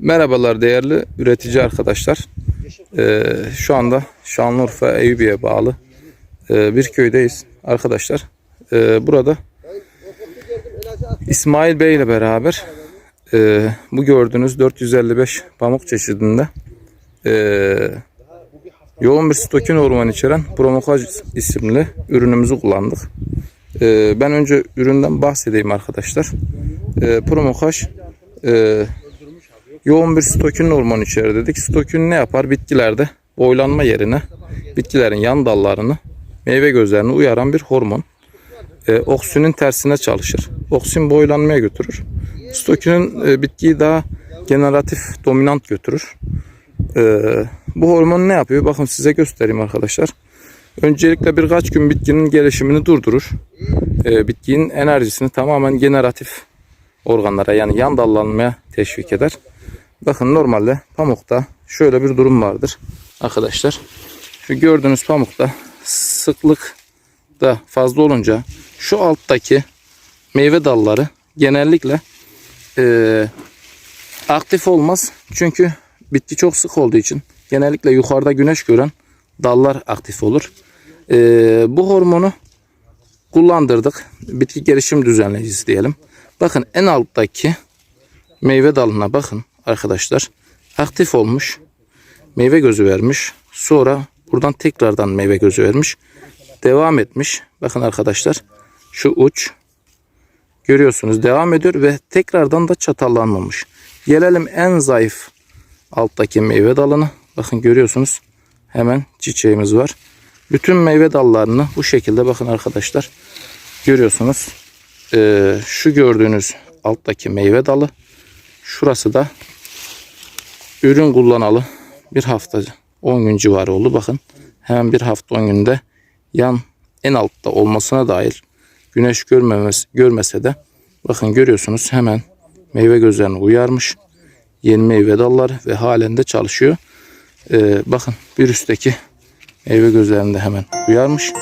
Merhabalar değerli üretici arkadaşlar. Ee, şu anda Şanlıurfa Eyüpi'ye bağlı e, bir köydeyiz arkadaşlar. Ee, burada İsmail Bey ile beraber e, bu gördüğünüz 455 pamuk çeşidinde e, yoğun bir stokin hormon içeren Promokaj isimli ürünümüzü kullandık. E, ben önce üründen bahsedeyim arkadaşlar. E, Promokaj e, yoğun bir stokin hormonu içerir dedik. Stokin ne yapar? Bitkilerde boylanma yerine bitkilerin yan dallarını, meyve gözlerini uyaran bir hormon. E, oksinin tersine çalışır. Oksin boylanmaya götürür. Stokinin e, bitkiyi daha generatif, dominant götürür. E, bu hormon ne yapıyor? Bakın size göstereyim arkadaşlar. Öncelikle birkaç gün bitkinin gelişimini durdurur. E, bitkinin enerjisini tamamen generatif organlara yani yan dallanmaya teşvik eder. Bakın normalde pamukta şöyle bir durum vardır arkadaşlar. Şu gördüğünüz pamukta sıklık da fazla olunca şu alttaki meyve dalları genellikle eee, aktif olmaz. Çünkü bitki çok sık olduğu için genellikle yukarıda güneş gören dallar aktif olur. Eee, bu hormonu kullandırdık. Bitki gelişim düzenleyicisi diyelim. Bakın en alttaki meyve dalına bakın arkadaşlar. Aktif olmuş. Meyve gözü vermiş. Sonra buradan tekrardan meyve gözü vermiş. Devam etmiş. Bakın arkadaşlar. Şu uç görüyorsunuz devam ediyor ve tekrardan da çatallanmamış. Gelelim en zayıf alttaki meyve dalına. Bakın görüyorsunuz. Hemen çiçeğimiz var. Bütün meyve dallarını bu şekilde bakın arkadaşlar. Görüyorsunuz. Ee, şu gördüğünüz alttaki meyve dalı. Şurası da ürün kullanalı bir hafta 10 gün civarı oldu. Bakın hemen bir hafta 10 günde yan en altta olmasına dair güneş görmemesi, görmese de bakın görüyorsunuz hemen meyve gözlerini uyarmış. Yeni meyve dalları ve halen de çalışıyor. Ee, bakın bir üstteki meyve gözlerinde hemen uyarmış.